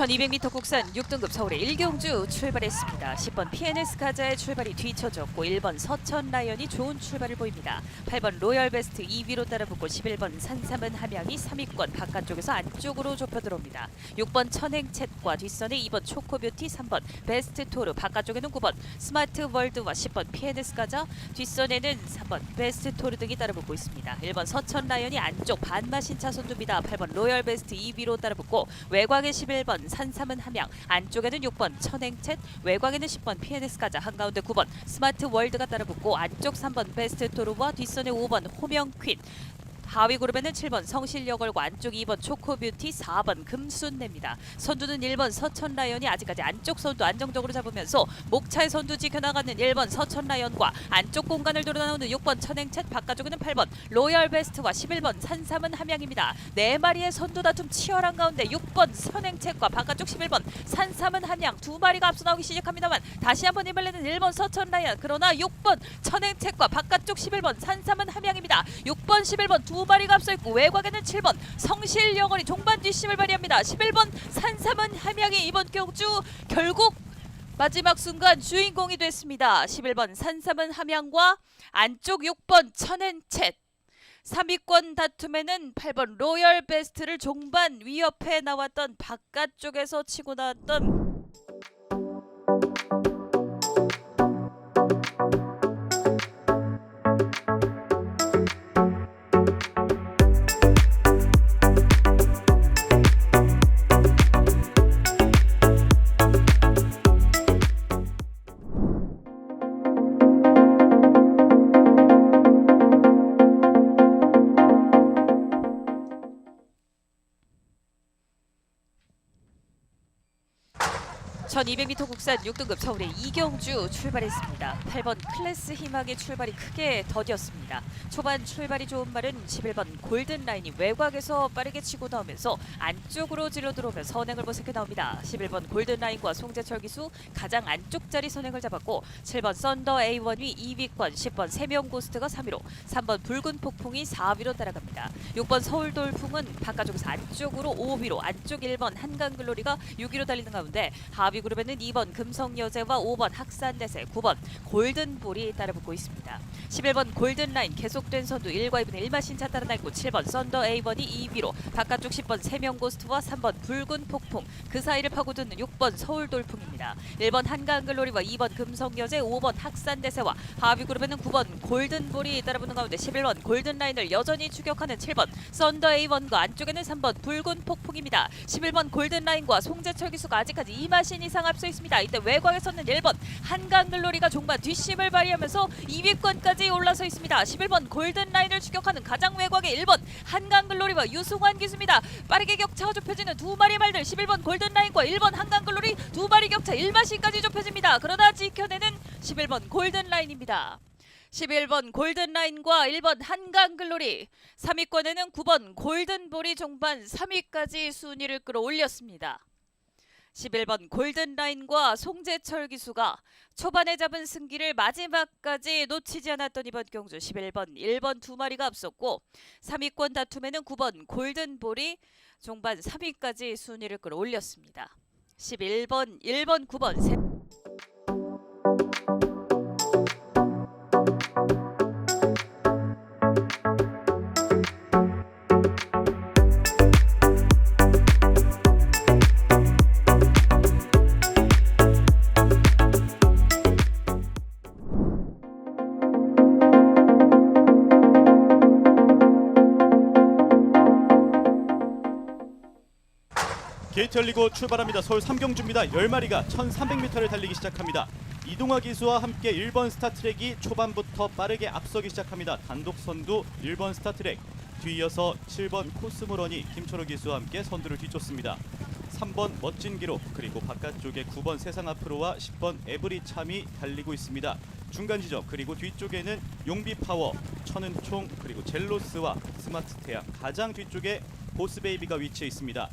1200m 국산 6등급 서울의 일경주 출발했습니다. 10번 PNS 가자의 출발이 뒤쳐졌고 1번 서천 라이언이 좋은 출발을 보입니다. 8번 로열 베스트 2위로 따라붙고 11번 산삼은 함양이 3위권 바깥쪽에서 안쪽으로 좁혀 들어옵니다. 6번 천행챗과 뒷선에 2번 초코뷰티 3번 베스트 토르 바깥쪽에는 9번 스마트 월드와 10번 PNS 가자 뒷선에는 3번 베스트 토르 등이 따라붙고 있습니다. 1번 서천 라이언이 안쪽 반마신 차선 둡니다. 8번 로열 베스트 2위로 따라붙고 외곽에 11번 산삼은 함양 안쪽에는 6번 천행챗 외곽에는 10번 PNS 가자 한가운데 9번. 스마트 월드가 따라붙고 안쪽 3번 베스트 토르와 뒷선에 5번 호명 퀸 하위 그룹에는 7번 성실여걸과 안쪽 2번 초코뷰티 4번 금순내입니다. 선두는 1번 서천라이언이 아직까지 안쪽 선두 안정적으로 잡으면서 목차의 선두 지켜나가는 1번 서천라이언과 안쪽 공간을 돌아 나오는 6번 천행챗 바깥쪽에는 8번 로열 베스트와 11번 산삼은 함양입니다. 네 마리의 선두 다툼 치열한 가운데 6번 선행챗과 바깥쪽 11번 산삼은 함양 두 마리가 앞서 나오기 시작합니다만 다시 한번 이번에는 1번 서천라이언 그러나 6번 천행챗과 바깥쪽 11번 산삼은 함양입니다. 6번 11번 두 마리가 앞서 있고 외곽에는 7번 성실영원이 종반 뒷심을 발휘합니다. 11번 산삼은 함양이 이번 경주 결국 마지막 순간 주인공이 됐습니다. 11번 산삼은 함양과 안쪽 6번 천엔챗 3위권 다툼에는 8번 로열 베스트를 종반 위협해 나왔던 바깥쪽에서 치고 나왔던 전 200m 국산 6등급 서울의 이경주 출발했습니다. 8번 클래스 희망의 출발이 크게 더뎠습니다. 초반 출발이 좋은 말은 11번 골든 라인이 외곽에서 빠르게 치고 나오면서 안쪽으로 질러 들어오며 선행을 모색해 나옵니다. 11번 골든 라인과 송재철 기수 가장 안쪽 자리 선행을 잡았고 7번 썬더 A1위 2위권 10번 세명 고스트가 3위로 3번 붉은 폭풍이 4위로 따라갑니다. 6번 서울 돌풍은 바깥쪽에서 안쪽으로 5위로 안쪽 1번 한강 글로리가 6위로 달리는 가운데 하위 그룹에는 2번 금성여제와 5번 학산대세 9번 골든볼이 따라붙고 있습니다. 11번 골든라인 계속된 선두 1과 2분의 1마 신차 따라나 있고 7번 썬더 A1이 2위로 바깥쪽 10번 세명고스트와 3번 붉은 폭풍 그 사이를 파고드는 6번 서울돌풍입니다. 1번 한강글로리와 2번 금성여제 5번 학산대세와 하위 그룹에는 9번 골든볼이 따라붙는 가운데 11번 골든라인을 여전히 추격하는 7번 썬더 A1과 안쪽에는 3번 붉은 폭풍입니다. 11번 골든라인과 송재철 기수가 아직까지 2마신 이상 앞서 있습니다. 이때 외곽에서는 1번 한강글로리가 종반 뒷심을 발휘하면서 2위권까지 올라서 있습니다. 11번 골든라인을 추격하는 가장 외곽의 1번 한강글로리와 유승환 기수입니다. 빠르게 격차가 좁혀지는 두 마리 말들 11번 골든라인과 1번 한강글로리 두 마리 격차 1마신까지 좁혀집니다. 그러나 지켜내는 11번 골든라인입니다. 11번 골든라인과 1번 한강글로리 3위권에는 9번 골든볼이 종반 3위까지 순위를 끌어올렸습니다. 11번 골든라인과 송재철 기수가 초반에 잡은 승기를 마지막까지 놓치지 않았던 이번 경주 11번 1번 두 마리가 앞섰고 3위권 다툼에는 9번 골든볼이 종반 3위까지 순위를 끌어올렸습니다. 11번 1번 9번 세... 게이트 열리고 출발합니다. 서울 삼경주입니다. 10마리가 1300m를 달리기 시작합니다. 이동화 기수와 함께 1번 스타트랙이 초반부터 빠르게 앞서기 시작합니다. 단독 선두 1번 스타트랙 뒤이어서 7번 코스모런이 김철호 기수와 함께 선두를 뒤쫓습니다. 3번 멋진 기록 그리고 바깥쪽에 9번 세상 앞으로와 10번 에브리 참이 달리고 있습니다. 중간 지점 그리고 뒤쪽에는 용비 파워, 천은총 그리고 젤로스와 스마트 태양 가장 뒤쪽에 보스 베이비가 위치해 있습니다.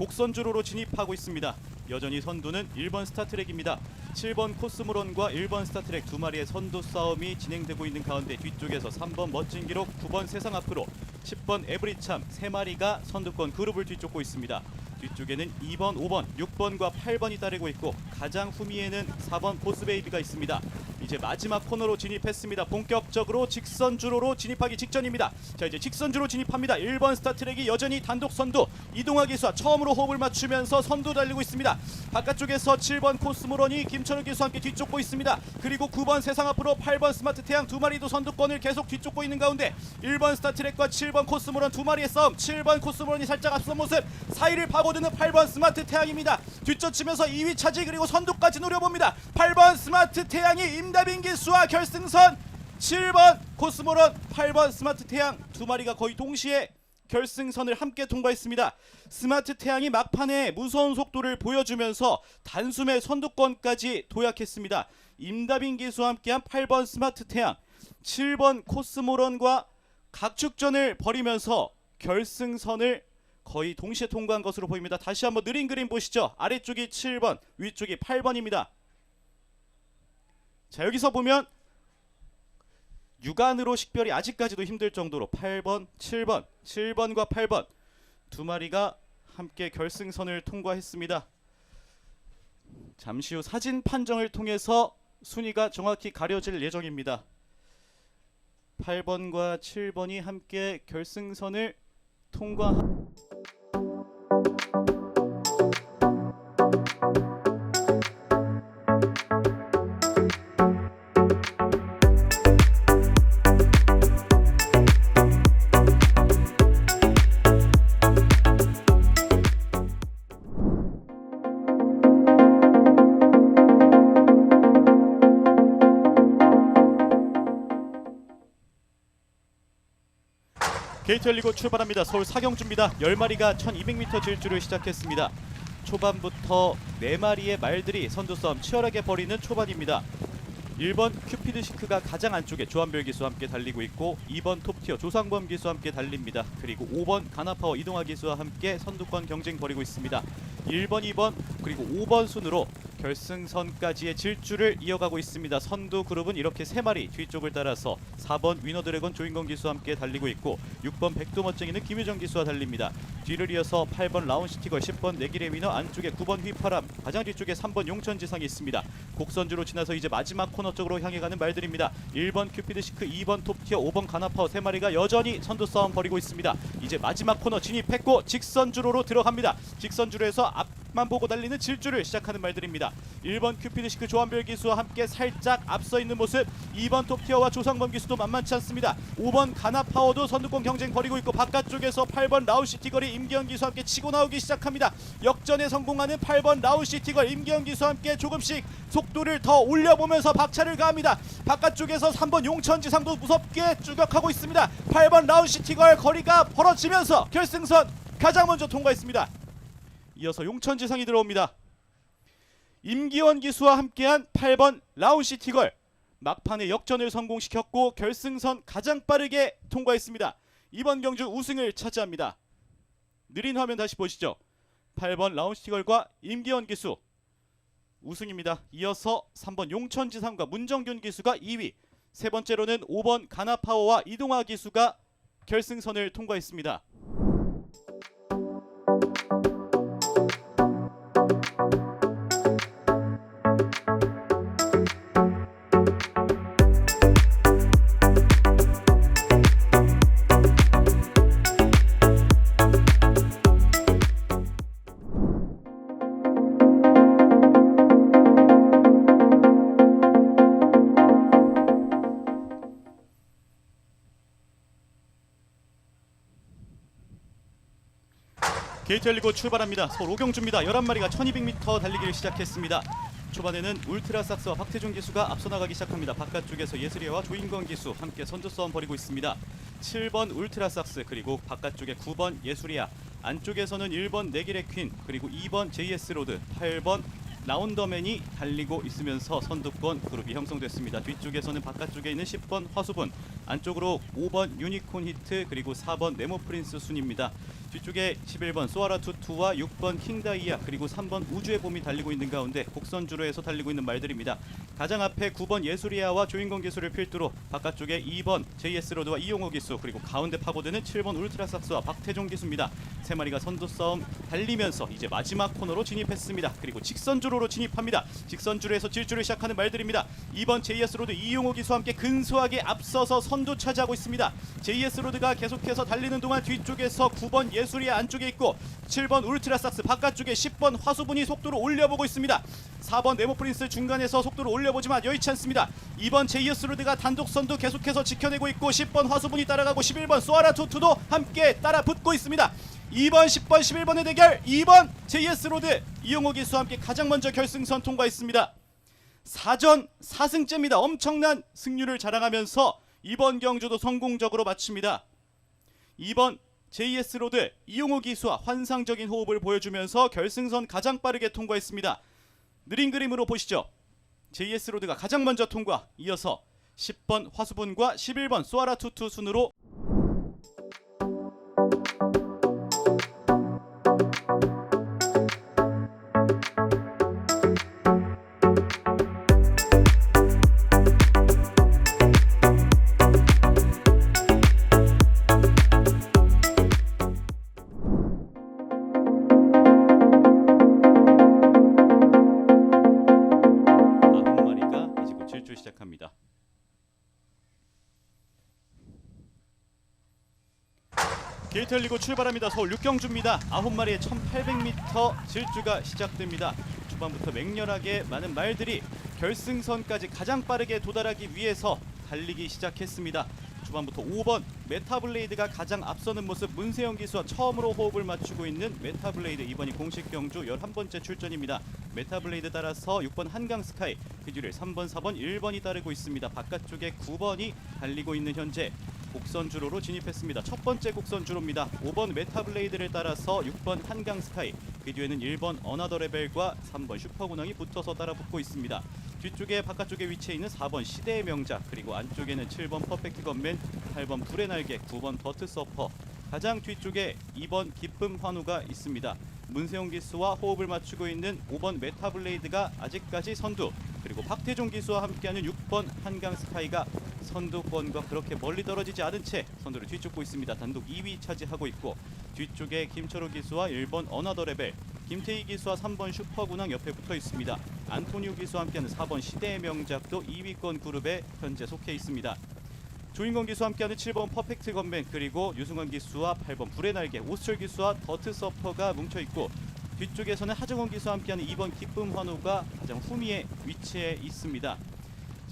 곡선주로로 진입하고 있습니다. 여전히 선두는 1번 스타트랙입니다. 7번 코스모론과 1번 스타트랙 두 마리의 선두 싸움이 진행되고 있는 가운데 뒤쪽에서 3번 멋진 기록, 9번 세상 앞으로, 10번 에브리참 세 마리가 선두권 그룹을 뒤쫓고 있습니다. 뒤쪽에는 2번, 5번, 6번과 8번이 따르고 있고 가장 후미에는 4번 보스베이비가 있습니다. 이제 마지막 코너로 진입했습니다. 본격적으로 직선 주로로 진입하기 직전입니다. 자 이제 직선 주로 진입합니다. 1번 스타트랙이 여전히 단독 선두 이동화 기수와 처음으로 호흡을 맞추면서 선두 달리고 있습니다. 바깥쪽에서 7번 코스모론이 김철우 기수와 함께 뒤쫓고 있습니다. 그리고 9번 세상 앞으로 8번 스마트 태양 두 마리도 선두권을 계속 뒤쫓고 있는 가운데 1번 스타트랙과 7번 코스모론 두 마리의 싸움 7번 코스모론이 살짝 앞선 모습 사이를 파고드는 8번 스마트 태양입니다. 뒤쫓으면서 2위 차지 그리고 선두까지 노려봅니다. 8번 스마트 태양이 임다빈 기수와 결승선 7번 코스모론 8번 스마트 태양 두 마리가 거의 동시에 결승선을 함께 통과했습니다. 스마트 태양이 막판에 무서운 속도를 보여주면서 단숨에 선두권까지 도약했습니다. 임다빈 기수와 함께한 8번 스마트 태양, 7번 코스모론과 각축전을 벌이면서 결승선을 거의 동시에 통과한 것으로 보입니다. 다시 한번 느린 그림 보시죠. 아래쪽이 7번, 위쪽이 8번입니다. 자 여기서 보면 육안으로 식별이 아직까지도 힘들 정도로 8번, 7번, 7번과 8번 두 마리가 함께 결승선을 통과했습니다. 잠시 후 사진 판정을 통해서 순위가 정확히 가려질 예정입니다. 8번과 7번이 함께 결승선을 통과 게이트 열리고 출발합니다. 서울 사경주입니다. 10마리가 1200m 질주를 시작했습니다. 초반부터 4마리의 말들이 선두 싸움 치열하게 벌이는 초반입니다. 1번 큐피드 시크가 가장 안쪽에 조한별 기수와 함께 달리고 있고 2번 톱티어 조상범 기수와 함께 달립니다. 그리고 5번 가나파워 이동화 기수와 함께 선두권 경쟁 벌이고 있습니다. 1번, 2번 그리고 5번 순으로 결승선까지의 질주를 이어가고 있습니다. 선두 그룹은 이렇게 세 마리 뒤쪽을 따라서 4번 위너 드래곤 조인건 기수와 함께 달리고 있고 6번 백도 멋쟁이는 김유정 기수와 달립니다. 뒤를 이어서 8번 라운시티걸 10번 내길의 위너 안쪽에 9번 휘파람 가장 뒤쪽에 3번 용천지상이 있습니다. 곡선주로 지나서 이제 마지막 코너 쪽으로 향해 가는 말들입니다. 1번 큐피드 시크, 2번 톱티어, 5번 가나파워 세 마리가 여전히 선두 싸움 벌이고 있습니다. 이제 마지막 코너 진입했고 직선주로로 들어갑니다. 직선주로에서 앞 만 보고 달리는 질주를 시작하는 말들입니다. 1번 큐피드 시크 조한별 기수와 함께 살짝 앞서 있는 모습 2번 톱티어와 조상범 기수도 만만치 않습니다. 5번 가나파워도 선두권 경쟁 벌이고 있고 바깥쪽에서 8번 라우시티걸이 임기현 기수와 함께 치고 나오기 시작합니다. 역전에 성공하는 8번 라우시티걸 임기현 기수와 함께 조금씩 속도를 더 올려보면서 박차를 가합니다. 바깥쪽에서 3번 용천지상도 무섭게 추격하고 있습니다. 8번 라우시티걸 거리가 벌어지면서 결승선 가장 먼저 통과했습니다. 이어서 용천지상이 들어옵니다. 임기원 기수와 함께한 8번 라운시티걸 막판에 역전을 성공시켰고 결승선 가장 빠르게 통과했습니다. 이번 경주 우승을 차지합니다. 느린 화면 다시 보시죠. 8번 라운시티걸과 임기원 기수 우승입니다. 이어서 3번 용천지상과 문정균 기수가 2위. 세 번째로는 5번 가나파워와 이동화 기수가 결승선을 통과했습니다. 게이트 열리고 출발합니다. 서울 오경주입니다. 11마리가 1200m 달리기를 시작했습니다. 초반에는 울트라 삭스와 박태준 기수가 앞서 나가기 시작합니다. 바깥쪽에서 예슬이와 조인건 기수 함께 선두 싸움 벌이고 있습니다. 7번 울트라 삭스 그리고 바깥쪽에 9번 예술이야 안쪽에서는 1번 내길의 퀸 그리고 2번 JS 로드 8번 라운더맨이 달리고 있으면서 선두권 그룹이 형성됐습니다. 뒤쪽에서는 바깥쪽에 있는 10번 화수분 안쪽으로 5번 유니콘 히트 그리고 4번 네모 프린스 순입니다. 뒤쪽에 11번 소아라 투투와 6번 킹다이아 그리고 3번 우주의 봄이 달리고 있는 가운데 곡선 주로에서 달리고 있는 말들입니다. 가장 앞에 9번 예술이야와 조인공 기수를 필두로 바깥쪽에 2번 JS 로드와 이용호 기수 그리고 가운데 파고드는 7번 울트라삭스와 박태종 기수입니다. 세 마리가 선두 싸움 달리면서 이제 마지막 코너로 진입했습니다. 그리고 직선 주 로로 진입합니다. 직선주로에서 질주를 시작하는 말들입니다. 2번 JS 로드 이용호 기수와 함께 근소하게 앞서서 선두 차지하고 있습니다. JS 로드가 계속해서 달리는 동안 뒤쪽에서 9번 예술이야 안쪽에 있고 7번 울트라삭스 바깥쪽에 10번 화수분이 속도를 올려보고 있습니다. 4번 네모 프린스 중간에서 속도를 올려보지만 여의치 않습니다. 2번 제이어스 로드가 단독 선두 계속해서 지켜내고 있고 10번 화수분이 따라가고 11번 소아라 투투도 함께 따라 붙고 있습니다. 2번, 10번, 11번의 대결 2번 제이어스 로드 이용호 기수와 함께 가장 먼저 결승선 통과했습니다. 4전 4승째입니다. 엄청난 승률을 자랑하면서 이번 경주도 성공적으로 마칩니다. 2번 JS 로드 이용호 기수와 환상적인 호흡을 보여주면서 결승선 가장 빠르게 통과했습니다. 느린 그림으로 보시죠. JS 로드가 가장 먼저 통과. 이어서 10번 화수분과 11번 소아라 투투 순으로 열리고 출발합니다. 서울 육경주입니다. 아홉 마리의 1800m 질주가 시작됩니다. 초반부터 맹렬하게 많은 말들이 결승선까지 가장 빠르게 도달하기 위해서 달리기 시작했습니다. 초반부터 5번 메타블레이드가 가장 앞서는 모습 문세영 기수와 처음으로 호흡을 맞추고 있는 메타블레이드 이번이 공식 경주 11번째 출전입니다. 메타블레이드 따라서 6번 한강 스카이 그 뒤를 3번 4번 1번이 따르고 있습니다. 바깥쪽에 9번이 달리고 있는 현재 곡선 주로로 진입했습니다. 첫 번째 곡선 주로입니다. 5번 메타블레이드를 따라서 6번 한강 스카이 그 뒤에는 1번 어나더 레벨과 3번 슈퍼군왕이 붙어서 따라붙고 있습니다. 뒤쪽에 바깥쪽에 위치해 있는 4번 시대의 명작 그리고 안쪽에는 7번 퍼펙트 건맨 8번 불의 날개 9번 더트 서퍼 가장 뒤쪽에 2번 기쁨 환우가 있습니다. 문세용 기수와 호흡을 맞추고 있는 5번 메타블레이드가 아직까지 선두 그리고 박태종 기수와 함께하는 6번 한강 스카이가 선두권과 그렇게 멀리 떨어지지 않은 채 선두를 뒤쫓고 있습니다. 단독 2위 차지하고 있고 뒤쪽에 김철호 기수와 1번 어나더 레벨 김태희 기수와 3번 슈퍼군왕 옆에 붙어 있습니다. 안토니오 기수와 함께하는 4번 시대의 명작도 2위권 그룹에 현재 속해 있습니다. 조인건 기수와 함께하는 7번 퍼펙트 건맨 그리고 유승환 기수와 8번 불의 날개 오스철 기수와 더트 서퍼가 뭉쳐 있고 뒤쪽에서는 하정원 기수와 함께하는 2번 기쁨 환호가 가장 후미에 위치해 있습니다.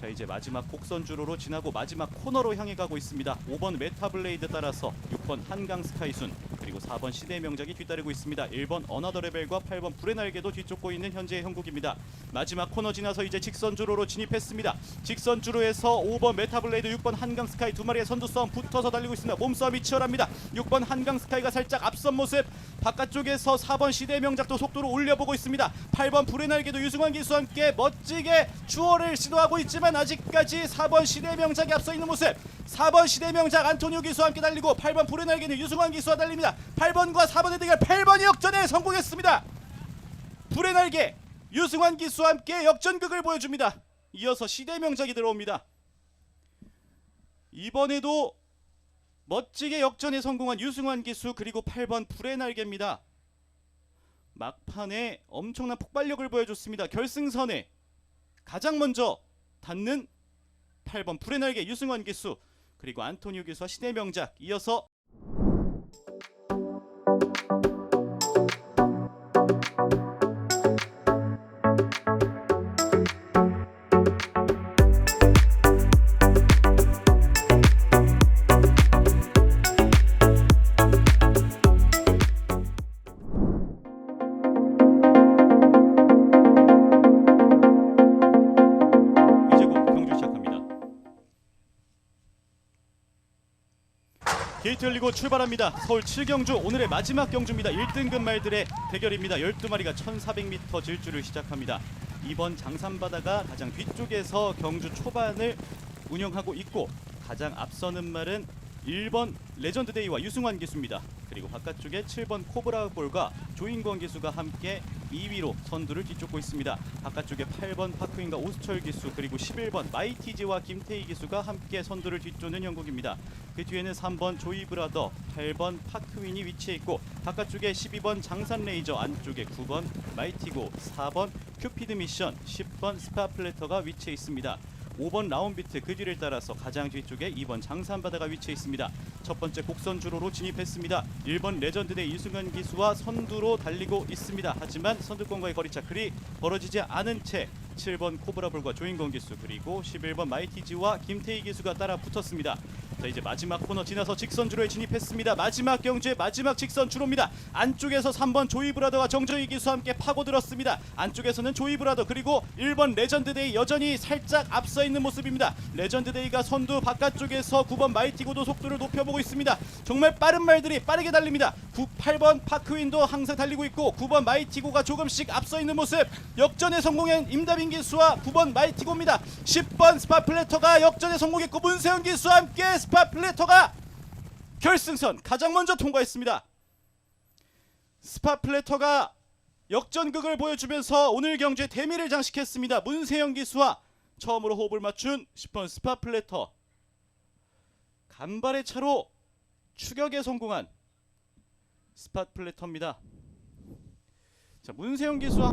자 이제 마지막 곡선 주로로 지나고 마지막 코너로 향해 가고 있습니다. 5번 메타블레이드 따라서 6번 한강 스카이순 그리고 4번 시대의 명작이 뒤따르고 있습니다. 1번 어나더 레벨과 8번 불의 날개도 뒤쫓고 있는 현재의 형국입니다. 마지막 코너 지나서 이제 직선 주로로 진입했습니다. 직선 주로에서 5번 메타블레이드 6번 한강 스카이 두 마리의 선두 싸움 붙어서 달리고 있습니다. 몸싸움이 치열합니다. 6번 한강 스카이가 살짝 앞선 모습 바깥쪽에서 4번 시대의 명작도 속도를 올려보고 있습니다. 8번 불의 날개도 유승환 기수와 함께 멋지게 추월을 시도하고 있지만 아직까지 4번 시대의 명작이 앞서 있는 모습 4번 시대의 명작 안토니오 기수와 함께 달리고 8번 불의 날개는 유승환 기수와 달립니다. 8번과 4번의 대결 8번이 역전에 성공했습니다. 불의 날개 유승환 기수와 함께 역전극을 보여줍니다. 이어서 시대 명작이 들어옵니다. 이번에도 멋지게 역전에 성공한 유승환 기수 그리고 8번 불의 날개입니다. 막판에 엄청난 폭발력을 보여줬습니다. 결승선에 가장 먼저 닿는 8번 불의 날개 유승환 기수 그리고 안토니오 기수와 시대 명작 이어서 출발합니다. 서울 7경주 오늘의 마지막 경주입니다. 1등급 말들의 대결입니다. 12마리가 1400m 질주를 시작합니다. 이번 장산바다가 가장 뒤쪽에서 경주 초반을 운영하고 있고 가장 앞서는 말은 1번 레전드데이와 유승환 기수입니다. 그리고 바깥쪽에 7번 코브라 볼과 조인권 기수가 함께 2위로 선두를 뒤쫓고 있습니다. 바깥쪽에 8번 파크인과 오수철 기수 그리고 11번 마이티즈와 김태희 기수가 함께 선두를 뒤쫓는 영국입니다. 그 뒤에는 3번 조이 브라더, 8번 파크윈이 위치해 있고 바깥쪽에 12번 장산 레이저, 안쪽에 9번 마이티고, 4번 큐피드 미션, 10번 스파플래터가 위치해 있습니다. 5번 라운비트 그 뒤를 따라서 가장 뒤쪽에 2번 장산바다가 위치해 있습니다. 첫 번째 곡선 주로로 진입했습니다. 1번 레전드 대 이승현 기수와 선두로 달리고 있습니다. 하지만 선두권과의 거리차 클이 벌어지지 않은 채 7번 코브라볼과 조인권 기수 그리고 11번 마이티지와 김태희 기수가 따라 붙었습니다. 자 이제 마지막 코너 지나서 직선 주로에 진입했습니다. 마지막 경주의 마지막 직선 주로입니다. 안쪽에서 3번 조이 브라더와 정정희 기수와 함께 파고들었습니다. 안쪽에서는 조이 브라더 그리고 1번 레전드데이 여전히 살짝 앞서 있는 모습입니다. 레전드데이가 선두 바깥쪽에서 9번 마이티고도 속도를 높여보고 있습니다. 정말 빠른 말들이 빠르게 달립니다. 9, 8번 파크윈도 항상 달리고 있고 9번 마이티고가 조금씩 앞서 있는 모습 역전에 성공한 임다빈 기수와 9번 마이티고입니다. 10번 스파플래터가 역전에 성공했고 문세현 기수와 함께 스파 플래터가 결승선 가장 먼저 통과했습니다. 스파 플래터가 역전극을 보여주면서 오늘 경주에 대미를 장식했습니다. 문세영 기수와 처음으로 호흡을 맞춘 10번 스파 플래터 간발의 차로 추격에 성공한 스파플래터입니다. 자 문세영 기수와